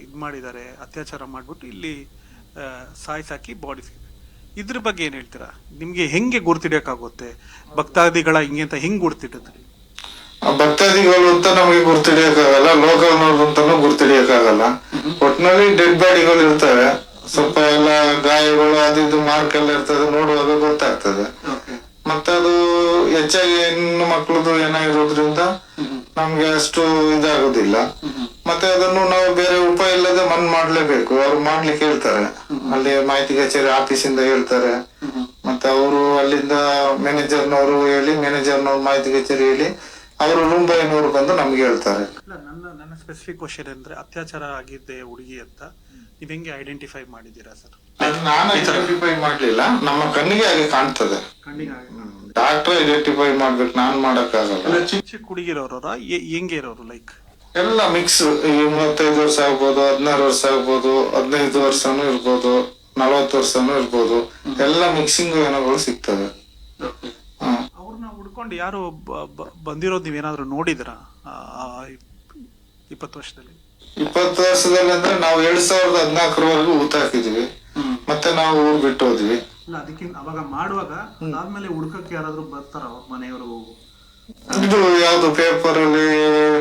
S3: ಇದು ಮಾಡಿದ್ದಾರೆ ಅತ್ಯಾಚಾರ ಮಾಡಿಬಿಟ್ಟು ಇಲ್ಲಿ ಸಾಯಿಸಾಕಿ ಬಾಡಿ ಸಿಕ್ತು ಇದ್ರ ಬಗ್ಗೆ ಏನು ಹೇಳ್ತೀರಾ? ನಿಮಗೆ ಹೆಂಗೆ ಗುರ್ತಿಡಿಯೋಕ್ಕಾಗುತ್ತೆ? ಭಕ್ತಾದಿಗಳ ಹಿಂಗೆ ಅಂತ ಹೆಂಗೆ ಗುರ್ತಿಡಿದ್ರಿ
S4: ಭಕ್ತಾದಿಗಳು ಅಂತ ನಮಗೆ ಗುರುತಿಡಿಯೋಕ್ಕಾಗಲ್ಲ ಲೋಕಲ್ನವ್ರು ಅಂತಾನು ಗುರ್ತಿಡಿಯೋಕ್ಕಾಗಲ್ಲ. ಒಟ್ಟಿನಲ್ಲಿ ಡೆಡ್ ಬಾಡಿಗಳು ಇರ್ತವೆ. ಸ್ವಲ್ಪ ಎಲ್ಲ ಗಾಯಗಳು ಅದು ಇದು ಮಾರ್ಕ್ ಎಲ್ಲ ಇರ್ತದೆ ನೋಡುವಾಗ ಗೊತ್ತಾಗ್ತದೆ. ಮತ್ತೆ ಅದು ಹೆಚ್ಚಾಗಿ ಹೆಣ್ಣು ಮಕ್ಕಳದು ಏನಾಗಿರೋದ್ರಿಂದ ನಮ್ಗೆ ಅಷ್ಟು ಇದಾಗೋದಿಲ್ಲ. ಮತ್ತೆ ಅದನ್ನು ನಾವು ಬೇರೆ ಉಪಾಯ ಇಲ್ಲದೆ ಮನ್ ಮಾಡ್ಲೇಬೇಕು. ಅವ್ರು ಮಾಡ್ಲಿಕ್ಕೆ ಹೇಳ್ತಾರೆ. ಅಲ್ಲಿ ಮಾಹಿತಿ ಕಚೇರಿ ಆಫೀಸಿಂದ ಹೇಳ್ತಾರೆ. ಮತ್ತೆ ಅವರು ಅಲ್ಲಿಂದ ಮ್ಯಾನೇಜರ್ನವರು ಹೇಳಿ ಮ್ಯಾನೇಜರ್ನವ್ರು ಮಾಹಿತಿ ಕಚೇರಿ ಹೇಳಿ ಅವರು ರೂಂಬೈನವರು ಬಂದು ನಮ್ಗೆ ಹೇಳ್ತಾರೆ.
S3: ಸ್ಪೆಸಿಫಿಕ್ ಕ್ವಶನ್ ಅಂದ್ರೆ ಅತ್ಯಾಚಾರ ಆಗಿದ್ದೆ ಹುಡುಗಿ ಅಂತ ನೀವ್ ಹೆಂಗೆ ಐಡೆಂಟಿಫೈ ಮಾಡಿದ್ದೀರಾ ಸರ್
S4: ನಾನು ಐಡೆಂಟಿಫೈ ಮಾಡ್ಲಿಲ್ಲ. ನಮ್ಮ ಕಣ್ಣಿಗೆ ಹಾಗೆ ಕಾಣ್ತದೆ. ಡಾಕ್ಟರ್ ಐಡೆಂಟಿಫೈ ಮಾಡ್ಬೇಕು ನಾನ್ ಮಾಡಕ್ಕಾಗಲ್ಲ.
S3: ಚಿಕ್ಕ ಚಿಕ್ಕ ಹುಡುಗಿರೋರ ಹೆಂಗೆ ಇರೋರು ಲೈಕ್
S4: ಎಲ್ಲ ಮಿಕ್ಸ್ ಈ ಮೂವತ್ತೈದು ವರ್ಷ ಆಗ್ಬೋದು ಹದಿನಾರು ವರ್ಷ ಆಗ್ಬೋದು ಹದಿನೈದು ವರ್ಷನೂ ಇರ್ಬೋದು ನಲವತ್ತು ವರ್ಷನೂ ಇರ್ಬೋದು. ಎಲ್ಲ ಮಿಕ್ಸಿಂಗ್ ಏನಗಳು ಸಿಗ್ತವೆ.
S3: ಅವ್ರನ್ನ ಹುಡ್ಕೊಂಡು ಯಾರು ಬಂದಿರೋದು ನೀವೇನಾದ್ರೂ ನೋಡಿದ್ರಾ? ಇಪ್ಪತ್ತು ವರ್ಷದಲ್ಲಿ.
S4: ಇಪ್ಪತ್ತು ವರ್ಷದಲ್ಲಿ ಅಂದ್ರೆ ನಾವು ಎರಡ್ ಸಾವಿರದ ಹದಿನಾಲ್ಕರವರೆಗೂ ಊತ ಹಾಕಿದ್ವಿ. ಮತ್ತೆ ನಾವು ಊರ್ ಬಿಟ್ಟು ಹೋದ್ವಿ.
S3: ಇಲ್ಲ ಅದಕ್ಕಿಂತ ಅವಾಗ ಮಾಡುವಾಗ ಅದಾದ್ಮೇಲೆ ಹುಡ್ಕಕ್ಕೆ ಯಾರಾದ್ರೂ ಬರ್ತಾರ ಮನೆಯವರು?
S4: ಇದು ಯಾವ್ದು ಪೇಪರ್ ಅಲ್ಲಿ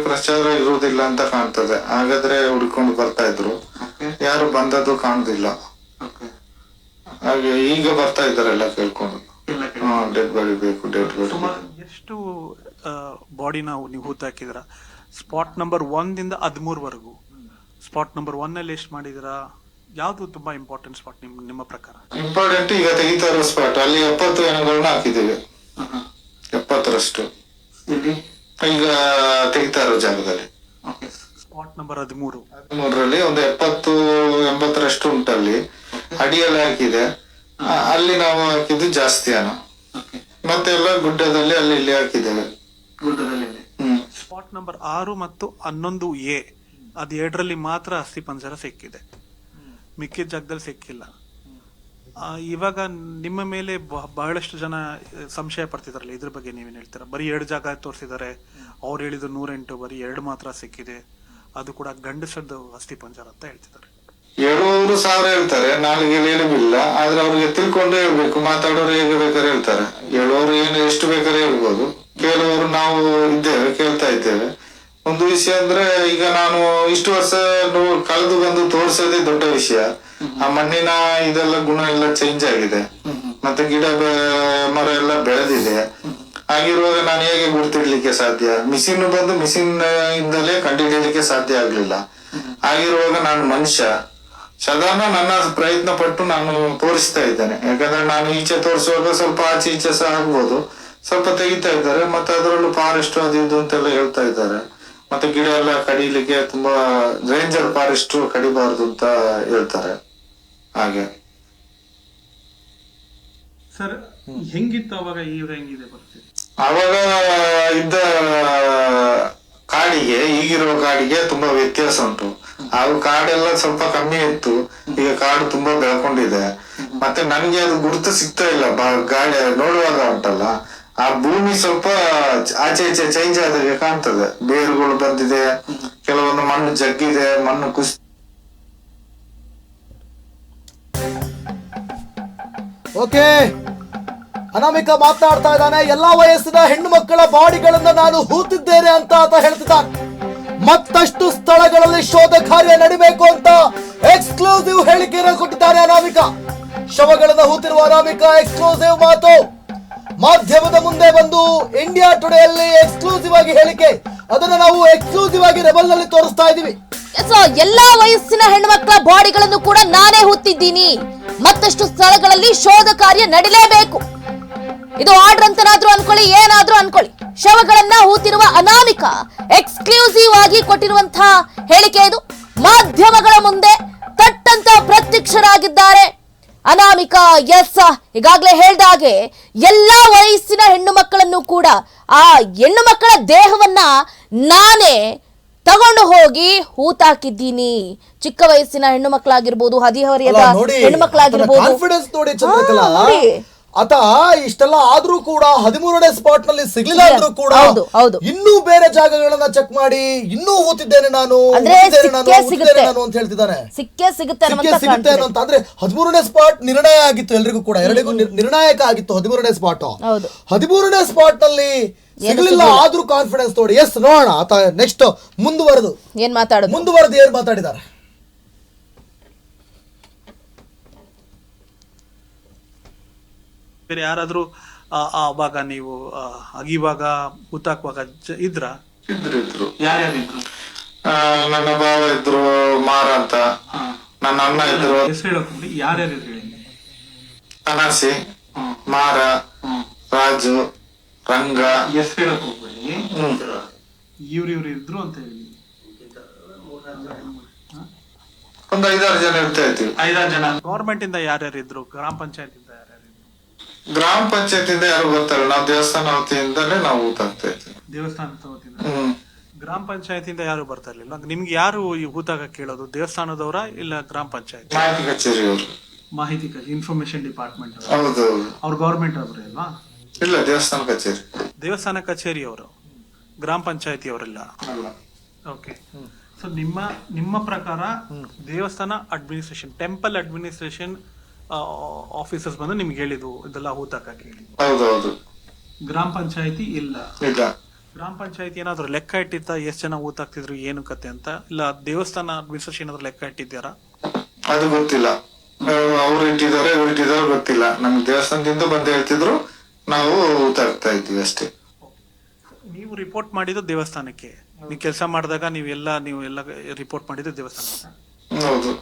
S4: ಪ್ರಚಾರ ಇರುವುದಿಲ್ಲ ಅಂತ ಕಾಣ್ತದೆ. ಹಾಗಾದ್ರೆ ಹುಡ್ಕೊಂಡು ಬರ್ತಾ ಇದ್ರು. ಯಾರು ಬಂದದ್ದು ಕಾಣುದಿಲ್ಲ. ಹಾಗೆ ಈಗ ಬರ್ತಾ ಇದಾರೆಲ್ಲ ಕೇಳ್ಕೊಂಡು. ಡೆಡ್ ಬಾಡಿ ಬೇಕು ಡೆಡ್ ಬಾಡಿ
S3: ಎಷ್ಟು ಬಾಡಿನ ನೀವು ಹೂತಾಕಿದ್ರ ಹಾಕಿದ್ರ ಸ್ಪಾಟ್ ನಂಬರ್ ಒಂದಿಂದ ಹದಿಮೂರವರೆಗೂ ಸ್ಪಾಟ್ ನಂಬರ್ ಒನ್ ಅಲ್ಲಿ ಎಷ್ಟು ಮಾಡಿದಿರಾ ಯಾವುದು ತುಂಬಾ ಇಂಪಾರ್ಟೆಂಟ್ ಸ್ಪಾಟ್ ನಿಮ್ ನಿಮ್ಮ ಪ್ರಕಾರ?
S4: ಇಂಪಾರ್ಟೆಂಟ್ ಈಗ ತೆಗಿತಾ ಇರೋ ಸ್ಪಾಟ್ ಅಲ್ಲಿ ಎಪ್ಪತ್ತು ಎಣಗಳನ್ನ ಹಾಕಿದ್ದೇವೆ. ಎಪ್ಪತ್ತರಷ್ಟು. ಈಗ ತೆಗಿತಾ ಇರೋ ಜಾಗದಲ್ಲಿ.
S3: ಸ್ಪಾಟ್ ನಂಬರ್ ಹದಿಮೂರು.
S4: ಹದಿಮೂರರಲ್ಲಿ ಒಂದು ಎಪ್ಪತ್ತು ಎಂಬತ್ತರಷ್ಟು ಉಂಟಲ್ಲಿ ಅಡಿಯಲ್ಲಿ ಹಾಕಿದೆ. ಅಲ್ಲಿ ನಾವು ಹಾಕಿದ್ದು ಜಾಸ್ತಿ ಅನ್ನ
S5: ಮತ್ತೆಲ್ಲ
S4: ಮತ್ತೆ ಎಲ್ಲ ಗುಡ್ಡದಲ್ಲಿ ಅಲ್ಲಿ ಇಲ್ಲಿ ಹಾಕಿದ್ದೇವೆ.
S5: ಗುಡ್ಡದಲ್ಲಿ
S3: ಸ್ಪಾಟ್ ನಂಬರ್ ಆರು ಮತ್ತು ಹನ್ನೊಂದು ಎ, ಅದು ಎರಡರಲ್ಲಿ ಮಾತ್ರ ಅಸ್ಥಿ ಪಂಜರ ಸಿಕ್ಕಿದೆ. ಮಿಕ್ಕಿದ ಜಾಗದಲ್ಲಿ ಸಿಕ್ಕಿಲ್ಲ. ಇವಾಗ ನಿಮ್ಮ ಮೇಲೆ ಬಹಳಷ್ಟು ಜನ ಸಂಶಯ ಪಡ್ತಿದಾರಲ್ಲ, ಇದ್ರ ಬಗ್ಗೆ ನೀವೇನು ಹೇಳ್ತೀರಾ? ಬರೀ ಎರಡು ಜಾಗ ತೋರಿಸಿದ್ದಾರೆ ಅವ್ರು ಹೇಳಿದ್ರು ನೂರೆಂಟು, ಬರೀ ಎರಡು ಮಾತ್ರ ಸಿಕ್ಕಿದೆ. ಅದು ಕೂಡ ಗಂಡಸದ್ದು ಅಸ್ಥಿ ಪಂಜರ ಅಂತ ಹೇಳ್ತಿದ್ದಾರೆ
S4: ಹೇಳುವವರು ಸಾವಿರ ಹೇಳ್ತಾರೆ, ನಾಲ್ಗೆ ಹೇಳಿಲ್ಲ ಆದ್ರೆ ಅವ್ರಿಗೆ ತಿಳ್ಕೊಂಡು ಹೇಳ್ಬೇಕು ಮಾತಾಡೋರು ಹೇಗೆ ಬೇಕಾದ್ರೆ ಹೇಳ್ತಾರೆ. ಹೇಳೋರು ಏನು ಎಷ್ಟು ಬೇಕಾದ್ರೆ ಹೇಳ್ಬೋದು. ಕೇಳುವವರು ನಾವು ಇದ್ದೇವೆ, ಕೇಳ್ತಾ ಇದ್ದೇವೆ. ಒಂದು ವಿಷಯ ಅಂದ್ರೆ, ಈಗ ನಾನು ಇಷ್ಟು ವರ್ಷ ಕಳೆದು ಬಂದು ತೋರಿಸೋದೇ ದೊಡ್ಡ ವಿಷಯ. ಆ ಮಣ್ಣಿನ ಇದೆಲ್ಲ ಗುಣ ಎಲ್ಲ ಚೇಂಜ್ ಆಗಿದೆ. ಮತ್ತೆ ಗಿಡ ಮರ ಎಲ್ಲ ಬೆಳೆದಿದೆ. ಆಗಿರುವಾಗ ನಾನು ಹೇಗೆ ಗುರ್ತಿಡ್ಲಿಕ್ಕೆ ಸಾಧ್ಯ? ಮಿಷಿನ್ ಬಂದು ಮಿಷಿನ್ ಇಂದಲೇ ಕಂಡುಹಿಡಿಯಲಿಕ್ಕೆ ಸಾಧ್ಯ ಆಗ್ಲಿಲ್ಲ. ಆಗಿರುವಾಗ ನಾನು ಮನುಷ್ಯ. ಸಾಧಾರಣ ನನ್ನ ಪ್ರಯತ್ನ ಪಟ್ಟು ನಾನು ತೋರಿಸ್ತಾ ಇದ್ದೇನೆ. ಯಾಕಂದ್ರೆ ನಾನು ಈಚೆ ತೋರಿಸುವಾಗ ಸ್ವಲ್ಪ ಆಚೆ ಈಚೆ ಸಹ ಆಗ್ಬೋದು. ಸ್ವಲ್ಪ ತೆಗಿತಾ ಇದ್ದಾರೆ. ಮತ್ತೆ ಅದರಲ್ಲೂ ಫಾರೆಸ್ಟ್ ಅದು ಇದು ಅಂತೆಲ್ಲ ಹೇಳ್ತಾ ಇದ್ದಾರೆ. ಮತ್ತೆ ಗಿಡ ಎಲ್ಲ ಕಡಿಲಿಕ್ಕೆ ತುಂಬಾ ರೇಂಜರ್ ಫಾರೆಸ್ಟ್ ಕಡಿಬಾರ್ದು ಅಂತ ಹೇಳ್ತಾರೆ. ಹಾಗೆ.
S3: ಸರ್ ಹೆಂಗಿತ್ತು ಅವಾಗ ಈಗ ಹೆಂಗಿದೆ ಪರಿಸ್ಥಿತಿ?
S4: ಅವಾಗ ಇದ್ದ ಕಾಡಿಗೆ ಈಗಿರುವ ಕಾಡಿಗೆ ತುಂಬಾ ವ್ಯತ್ಯಾಸ ಉಂಟು. ಆಗ ಕಾಡೆಲ್ಲ ಸ್ವಲ್ಪ ಕಮ್ಮಿ ಇತ್ತು. ಈಗ ಕಾಡು ತುಂಬಾ ಬೆಳ್ಕೊಂಡಿದೆ. ಮತ್ತೆ ನನ್ಗೆ ಅದು ಗುರುತು ಸಿಗ್ತಾ ಇಲ್ಲ. ಗಾಡಿ ನೋಡುವಾಗ ಉಂಟಲ್ಲ. ಆ ಭೂಮಿ ಸ್ವಲ್ಪ ಆಚೆ ಈಚೆ ಚೇಂಜ್ ಆದಾಗೆ ಕಾಣ್ತದೆ. ಬೇರುಗಳು ಬಂದಿದೆ. ಕೆಲವೊಂದು ಮಣ್ಣು ಜಗ್ಗಿದೆ, ಮಣ್ಣು ಕುಸ್
S1: ಓಕೆ ಅನಾಮಿಕ ಮಾತನಾಡ್ತಾ ಇದ್ದಾನೆ. ಎಲ್ಲಾ ವಯಸ್ಸಿನ ಹೆಣ್ಣು ಮಕ್ಕಳ ಬಾಡಿಗಳನ್ನ ನಾನು ಹೂತಿದ್ದೇನೆ ಅಂತ ಆತ ಹೇಳ್ತಿದ್ದಾನೆ. ಮತ್ತಷ್ಟು ಸ್ಥಳಗಳಲ್ಲಿ ಶೋಧ ಕಾರ್ಯ ನಡಿಬೇಕು ಅಂತ ಎಕ್ಸ್ಕ್ಲೂಸಿವ್ ಹೇಳಿಕೆಯನ್ನು ಕೊಟ್ಟಿದ್ದಾರೆ ಅನಾಮಿಕ. ಶವಗಳನ್ನ ಹೂತಿರುವ ಅನಾಮಿಕ, ಎಕ್ಸ್ಕ್ಲೂಸಿವ್ ಮಾತು. ಮಾಧ್ಯಮದ ಮುಂದೆ ಬಂದು ಇಂಡಿಯಾ ಟುಡೆಯಲ್ಲಿ ಎಕ್ಸ್ಕ್ಲೂಸಿವ್ ಆಗಿ ಹೇಳಿಕೆ. ಅದನ್ನ ನಾವು ಎಕ್ಸ್ಕ್ಲೂಸಿವ್ ಆಗಿ ರೆಬಲ್ನಲ್ಲಿ ತೋರಿಸ್ತಾ ಇದೀವಿ
S2: ಎಲ್ಲಾ ವಯಸ್ಸಿನ ಹೆಣ್ಣುಮಕ್ಕಳ ಬಾಡಿಗಳನ್ನು ಕೂಡ ನಾನೇ ಹುತ್ತಿದ್ದೀನಿ ಮತ್ತಷ್ಟು ಸ್ಥಳಗಳಲ್ಲಿ ಶೋಧ ಕಾರ್ಯ ನಡಿಲೇಬೇಕು. ಇದು ಆರ್ಡರ್ ಅಂತನಾದ್ರೂ ಅನ್ಕೊಳ್ಳಿ ಏನಾದ್ರೂ ಅನ್ಕೊಳ್ಳಿ. ಶವಗಳನ್ನ ಹೂತಿರುವ ಅನಾಮಿಕ ಎಕ್ಸ್ಕ್ಲೂಸಿವ್ ಆಗಿ ಕೊಟ್ಟಿರುವಂತಹ ಹೇಳಿಕೆ ಇದು. ಮಾಧ್ಯಮಗಳ ಮುಂದೆ ತಟ್ಟಂತ ಪ್ರತ್ಯಕ್ಷರಾಗಿದ್ದಾರೆ. ಅನಾಮಿಕ ಎಸ್ ಈಗಾಗಲೇ ಹೇಳ್ದ ಹಾಗೆ ಎಲ್ಲಾ ವಯಸ್ಸಿನ ಹೆಣ್ಣು ಮಕ್ಕಳನ್ನು ಕೂಡ ಆ ಹೆಣ್ಣು ಮಕ್ಕಳ ದೇಹವನ್ನ ನಾನೇ ತಗೊಂಡು ಹೋಗಿ ಹೂತಾಕಿದ್ದೀನಿ. ಚಿಕ್ಕ ವಯಸ್ಸಿನ ಹೆಣ್ಣು ಮಕ್ಕಳಾಗಿರ್ಬೋದು ಹದಿಹರೆಯದ ಹೆಣ್ಣು ಮಕ್ಕಳಾಗಿರ್ಬೋದು.
S1: ಆತ ಇಷ್ಟೆಲ್ಲ ಆದ್ರೂ ಕೂಡ ಹದಿಮೂರನೇ ಸ್ಪಾಟ್ನಲ್ಲಿ ಸಿಗ್ಲಿಲ್ಲ ಆದ್ರೂ ಕೂಡ
S2: ಹೌದು, ಹೌದು.
S1: ಇನ್ನೂ ಬೇರೆ ಜಾಗಗಳನ್ನ ಚೆಕ್ ಮಾಡಿ ಇನ್ನೂ ಹೂತಿದ್ದೇನೆ ನಾನು
S2: ಅಂದ್ರೆ
S1: ಹೂತಿದ್ದೇನೆ ನಾನು,
S2: ಸಿಕ್ಕೇ
S1: ಹೂತಿದ್ದೇನೆ
S2: ಸಿಗುತ್ತೆ.
S1: ನಾನು ಅಂತ ಹೇಳ್ತಿದ್ದಾನೆ
S2: ಸಿಕ್ಕೇ ಸಿಗುತ್ತೆ
S1: ಸಿಕ್ಕೇ
S2: ಅನ್ನುವಂತ
S1: ಸಿಗುತ್ತೆ
S2: confidence.
S1: ಅನ್ನೋ ಅಂದ್ರೆ ಹದಿಮೂರನೇ ಸ್ಪಾಟ್ ನಿರ್ಣಯ ಆಗಿತ್ತು ಎಲ್ರಿಗೂ ಕೂಡ ಎರಡಿಗೂ ನಿರ್- ನಿರ್ಣಾಯಕ ಆಗಿತ್ತು ಹದಿಮೂರನೇ ಸ್ಪಾಟ್
S2: ಹೌದು.
S1: ಹದಿಮೂರನೇ ಸ್ಪಾಟ್ನಲ್ಲಿ ಸಿಗ್ಲಿಲ್ಲ ಆದ್ರೂ ಕಾನ್ಫಿಡೆನ್ಸ್ ನೋಡಿ ಎಸ್ ನೋಡೋಣ ಆತ ನೆಕ್ಸ್ಟ್ ಮುಂದುವರೆದು.
S2: ಏನ್ ಮಾತಾಡೋದು?
S1: ಮುಂದುವರೆದು ಏನ್ ಮಾತಾಡಿದ್ದಾರೆ?
S3: ಬೇರೆ ಯಾರಾದ್ರೂ ಅವಾಗ ನೀವು ಅಗಿವಾಗ ಹುತಾಕುವಾಗ ಇದ್ರ?
S4: ಇದ್ರು ನನ್ನ ಭಾವ ಇದ್ರು ಮಾರ ಅಂತ. ನನ್ನ ಅಣ್ಣ ಇದ್ರು.
S3: ಯಾರ್ಯಾರು
S4: ಅನಾಸಿ ಮಾರ ರಾಜು ರಂಗ.
S5: ಹೆಸರು ಹೇಳಕ್ ಹೋಗ್ಬೇಡಿ.
S3: ಇವ್ರು ಇವ್ರು ಇದ್ರು ಅಂತ ಹೇಳಿ
S4: ಒಂದು ಐದಾರು ಜನ ಇರ್ತಾ ಇದ್ವಿ.
S5: ಐದಾರು ಜನ.
S3: ಗೌರ್ಮೆಂಟ್ ಇಂದ ಯಾರ್ಯಾರು ಇದ್ರು ಗ್ರಾಮ ಪಂಚಾಯತ್
S4: ಗ್ರಾಮ ಪಂಚಾಯತಿಂದ ಯಾರು ಬರ್ತಾರೆ? ನಾವು ದೇವಸ್ಥಾನ ವತಿಯಿಂದಲೇ ನಾವು ಹಾಕ್ತಾ ಇದ್ವಿ
S3: ದೇವಸ್ಥಾನದ ವತಿಯಿಂದ?
S4: ಹ್ಮ್.
S3: ಗ್ರಾಮ ಪಂಚಾಯತಿಯಿಂದ ಯಾರು ಬರ್ತಾ ಇರ್ಲಿಲ್ಲ? ನಿಮ್ಗೆ ಯಾರು ಈ ಹೂತಾಗ ಕೇಳೋದು? ದೇವಸ್ಥಾನದವರ ಇಲ್ಲ ಗ್ರಾಮ ಪಂಚಾಯತ್?
S4: ಮಾಹಿತಿ ಕಚೇರಿ ಅವರು.
S3: ಮಾಹಿತಿ ಇನ್ಫಾರ್ಮೇಶನ್ ಡಿಪಾರ್ಟ್ಮೆಂಟ್
S4: ಹೌದು
S3: ಅವ್ರು ಗೌರ್ಮೆಂಟ್ ಅವರು ಅಲ್ವಾ?
S4: ಇಲ್ಲ ದೇವಸ್ಥಾನ ಕಚೇರಿ.
S3: ದೇವಸ್ಥಾನ ಕಚೇರಿಯವರು ಗ್ರಾಮ ಪಂಚಾಯತಿ ಅವರೆಲ್ಲ? ಓಕೆ ಸೊ ನಿಮ್ಮ ನಿಮ್ಮ ಪ್ರಕಾರ ದೇವಸ್ಥಾನ ಅಡ್ಮಿನಿಸ್ಟ್ರೇಷನ್ ಟೆಂಪಲ್ ಅಡ್ಮಿನಿಸ್ಟ್ರೇಷನ್ ಆಫೀಸರ್ಸ್ ಬಂದು ನಿಮ್ಗೆ ಹೇಳಿದ್ವು ಇದೆಲ್ಲ ಹೂತಾಕಕ್ಕೆ
S4: ಹೌದೌದು.
S3: ಗ್ರಾಮ ಪಂಚಾಯತಿ ಇಲ್ಲ.
S4: ಇಲ್ಲ.
S3: ಗ್ರಾಮ ಪಂಚಾಯತಿ ಏನಾದ್ರು ಲೆಕ್ಕ ಇಟ್ಟಿತ್ತ ಎಷ್ಟು ಜನ ಊತಾಕ್ತಿದ್ರು ಏನು ಕತೆ ಅಂತ? ಇಲ್ಲ ದೇವಸ್ಥಾನ ಅಡ್ಮಿನಿಸ್ಟ್ರೇಷನ್ ಏನಾದ್ರು ಲೆಕ್ಕ ಇಟ್ಟಿದ್ಯಾರ?
S4: ಅದು ಗೊತ್ತಿಲ್ಲ. ಅವ್ರು ಇಟ್ಟಿದ್ದಾರೆ ಇವ್ರು ಇಟ್ಟಿದ್ದಾರೆ ಗೊತ್ತಿಲ್ಲ. ನಮ್ಗೆ ದೇವಸ್ಥಾನದಿಂದ ಬಂದು ಹೇಳ್ತಿದ್ರು ನಾವು ಊತಾಕ್ತಾ ಇದ್ವಿ ಅಷ್ಟೇ.
S3: ನೀವು ರಿಪೋರ್ಟ್ ಮಾಡಿದ್ದು ದೇವಸ್ಥಾನಕ್ಕೆ. ನೀವು ಕೆಲಸ ಮಾಡಿದಾಗ ನೀವೆಲ್ಲ ನೀವು ಎಲ್ಲ ರಿಪೋರ್ಟ್ ಮಾಡಿದ್ದು ದೇವಸ್ಥಾನ
S4: ಹೌದು.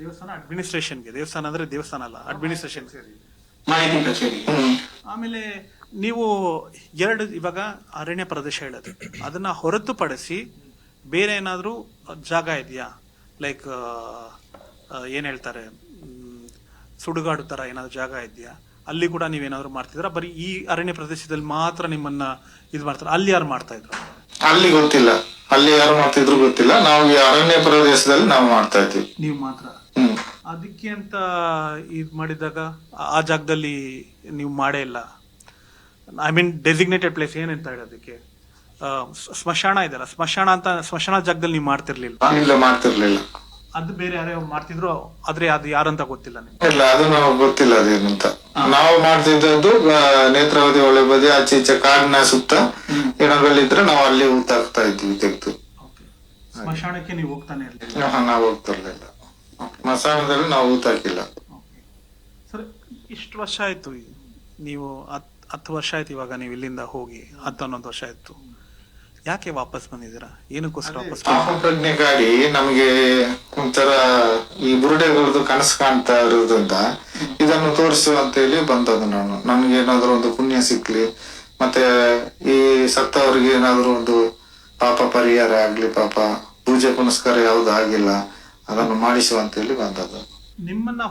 S3: ದೇವಸ್ಥಾನ ಅಡ್ಮಿನಿಸ್ಟ್ರೇಷನ್ಗೆ ದೇವಸ್ಥಾನ ಅಂದ್ರೆ ದೇವಸ್ಥಾನ ಅಲ್ಲ ಅಡ್ಮಿನಿಸ್ಟ್ರೇಷನ್ ಸೇರಿ
S5: ಮಾಹಿತಿ ಕಚೇರಿ.
S3: ಆಮೇಲೆ ನೀವು ಎರಡು ಇವಾಗ ಅರಣ್ಯ ಪ್ರದೇಶ ಹೇಳೋದು. ಅದನ್ನ ಹೊರತುಪಡಿಸಿ ಬೇರೆ ಏನಾದರೂ ಜಾಗ ಇದೆಯಾ? ಲೈಕ್ ಏನ್ ಹೇಳ್ತಾರೆ? ಸುಡುಗಾಡು ತರ ಏನಾದ್ರು ಜಾಗ ಇದೆಯಾ? ಅಲ್ಲಿ ಕೂಡ ನೀವೇನಾದ್ರು ಮಾಡ್ತಿದ್ರ ಬರೀ ಈ ಅರಣ್ಯ ಪ್ರದೇಶದಲ್ಲಿ ಮಾತ್ರ ನಿಮ್ಮನ್ನ ಇದು ಮಾಡ್ತಾರೆ. ಅಲ್ಲಿ ಯಾರು ಮಾಡ್ತಾ ಇದ್ರು?
S4: ಅಲ್ಲಿ ಗೊತ್ತಿಲ್ಲ. ಅಲ್ಲಿ ಯಾರು ಮಾಡ್ತಿದ್ರು ಗೊತ್ತಿಲ್ಲ. ನಾವು ಅರಣ್ಯ ಪ್ರದೇಶದಲ್ಲಿ ನಾವು ಮಾಡ್ತಾ ಇದ್ವಿ.
S3: ನೀವು ಮಾತ್ರ. ಅದಕ್ಕೆ ಅಂತ ಇದು ಮಾಡಿದಾಗ ಆ- ಜಾಗದಲ್ಲಿ ನೀವು ಮಾಡೇ ಇಲ್ಲ. ಐ ಮೀನ್ ಡೆಸಿಗ್ನೇಟೆಡ್ ಪ್ಲೇಸ್ ಏನಂತ ಹೇಳೋದಕ್ಕೆ ಸ್ಮಶಾನ ಇದೆಲ್ಲ ಸ್ಮಶಾನ ಅಂತ ಸ್ಮಶಾನ ಜಾಗದಲ್ಲಿ ನೀವು ಮಾಡ್ತಿರ್ಲಿಲ್ಲ.
S4: ಇಲ್ಲ ಮಾಡ್ತಿರ್ಲಿಲ್ಲ.
S3: ಅದು ಬೇರೆ ಯಾರೋ ಮಾಡ್ತಿದ್ರು ಆದ್ರೆ ಅದು ಯಾರಂತ ಗೊತ್ತಿಲ್ಲ ನಿಮ್ಗೆ.
S4: ಇಲ್ಲ ಅದು ನಮಗೆ ಗೊತ್ತಿಲ್ಲ ಅದೇನಂತ ನಾವು ಮಾಡ್ತಿದ್ದದ್ದು ನೇತ್ರಾವತಿ ಒಳೆ ಬದಿ ಆಚೆ ಈಚೆ ಕಾಡಿನ ಸುತ್ತ ಏನಾದ್ರಲ್ಲಿದ್ರೆ ನಾವು ಅಲ್ಲಿ ಊತಾಕ್ತಾ ಇದ್ವಿ ತೆಗ್ದು.
S3: ಸ್ಮಶಾನಕ್ಕೆ ನೀವು ಹೋಗ್ತಾನೆ ಇರ್ಲಿಲ್ಲ.
S4: ನಾವು ಹೋಗ್ತಿರ್ಲಿಲ್ಲ ಮಸಾಲದಲ್ಲಿ ನಾವು ಊತಾಕಿಲ್ಲ
S3: ಸರ್ ಇಷ್ಟು ವರ್ಷ ಆಯ್ತು ನೀವು ಹತ್ ಹತ್ತು ವರ್ಷ ಆಯ್ತು ಇವಾಗ ನೀವು ಇಲ್ಲಿಂದ ಹೋಗಿ ಹತ್ತು ಹನ್ನೊಂದು ವರ್ಷ ಆಯ್ತು. ಯಾಕೆ ವಾಪಸ್ ಬಂದಿದ್ದೀರಾ? ಏನಕ್ಕೋಸ್ಕರ ವಾಪಸ್
S4: ಪ್ರಜ್ಞೆ ಗಾಡಿ ನಮ್ಗೆ ಒಂಥರ ಈ ಬುರುಡೆಗಳದ್ದು ಕನಸು ಕಾಣ್ತಾ ಇರೋದ್ರಿಂದ ಇದನ್ನು ತೋರಿಸು ಅಂತ ಹೇಳಿ ಬಂದದ್ದು ನಾನು. ನನ್ಗೆ ಏನಾದ್ರು ಒಂದು ಪುಣ್ಯ ಸಿಕ್ಲಿ ಮತ್ತೆ ಈ ಸತ್ತವರಿಗೆ ಏನಾದ್ರು ಒಂದು ಪಾಪ ಪರಿಹಾರ ಆಗ್ಲಿ ಪಾಪ ಪೂಜೆ ಪುನಸ್ಕಾರ ಯಾವ್ದು ಆಗಿಲ್ಲ. ಅದನ್ನು ಮಾಡಿಸುವಂತ ಹೇಳಿ ಬಂದದ್ದು.
S3: ನಿಮ್ಮನ್ನ